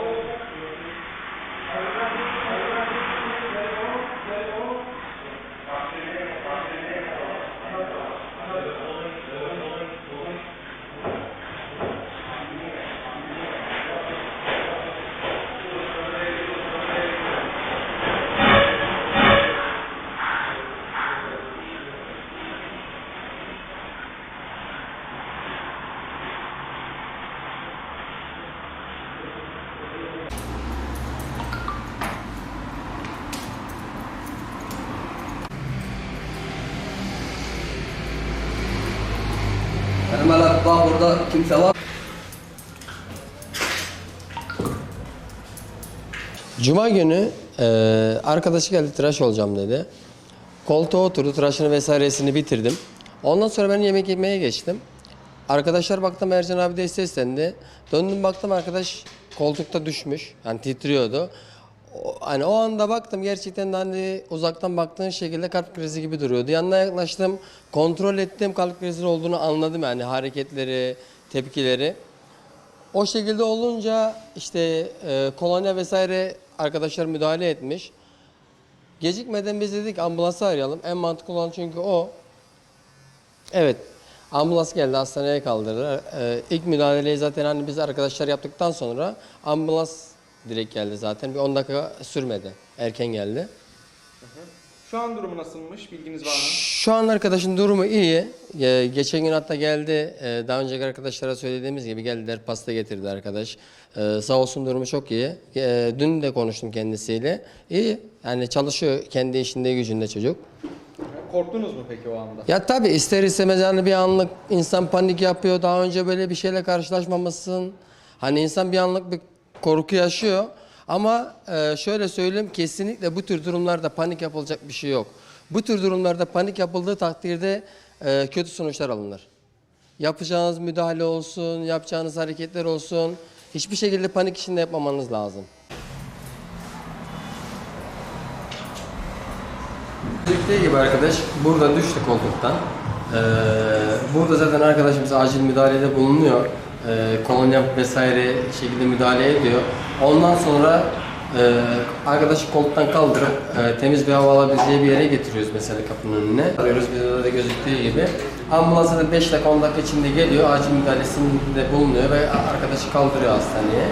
Thank you. Bak burada kimse var. Cuma günü e, arkadaşı geldi tıraş olacağım dedi. Koltuğa oturdu tıraşını vesairesini bitirdim. Ondan sonra ben yemek yemeye geçtim. Arkadaşlar baktım Ercan abi de seslendi. Döndüm baktım arkadaş koltukta düşmüş. Yani titriyordu. O, hani o anda baktım gerçekten de hani uzaktan baktığın şekilde kalp krizi gibi duruyordu. Yanına yaklaştım, kontrol ettim kalp krizi olduğunu anladım yani hareketleri, tepkileri. O şekilde olunca işte e, kolonya vesaire arkadaşlar müdahale etmiş. Gecikmeden biz dedik ambulansı arayalım. En mantıklı olan çünkü o. Evet. Ambulans geldi hastaneye kaldırdılar. E, ilk müdahaleyi zaten hani biz arkadaşlar yaptıktan sonra ambulans direkt geldi zaten. Bir 10 dakika sürmedi. Erken geldi. Şu an durumu nasılmış? Bilginiz var mı? Şu an arkadaşın durumu iyi. Ee, geçen gün hatta geldi. Ee, daha önceki arkadaşlara söylediğimiz gibi geldiler pasta getirdi arkadaş. Ee, sağ olsun durumu çok iyi. Ee, dün de konuştum kendisiyle. İyi. Yani çalışıyor kendi işinde gücünde çocuk. Korktunuz mu peki o anda? Ya tabii ister istemez yani bir anlık insan panik yapıyor. Daha önce böyle bir şeyle karşılaşmamışsın. Hani insan bir anlık bir korku yaşıyor. Ama e, şöyle söyleyeyim kesinlikle bu tür durumlarda panik yapılacak bir şey yok. Bu tür durumlarda panik yapıldığı takdirde e, kötü sonuçlar alınır. Yapacağınız müdahale olsun, yapacağınız hareketler olsun. Hiçbir şekilde panik içinde yapmamanız lazım. Gözüktüğü gibi arkadaş burada düştü koltuktan. Ee, burada zaten arkadaşımız acil müdahalede bulunuyor. Ee, kolonya vesaire şekilde müdahale ediyor. Ondan sonra e, arkadaşı koltuktan kaldırıp e, temiz bir hava alabileceği bir yere getiriyoruz mesela kapının önüne. Arıyoruz videoda da gözüktüğü gibi. Ambulans da 5 dakika 10 dakika içinde geliyor. Acil müdahalesinde bulunuyor ve arkadaşı kaldırıyor hastaneye.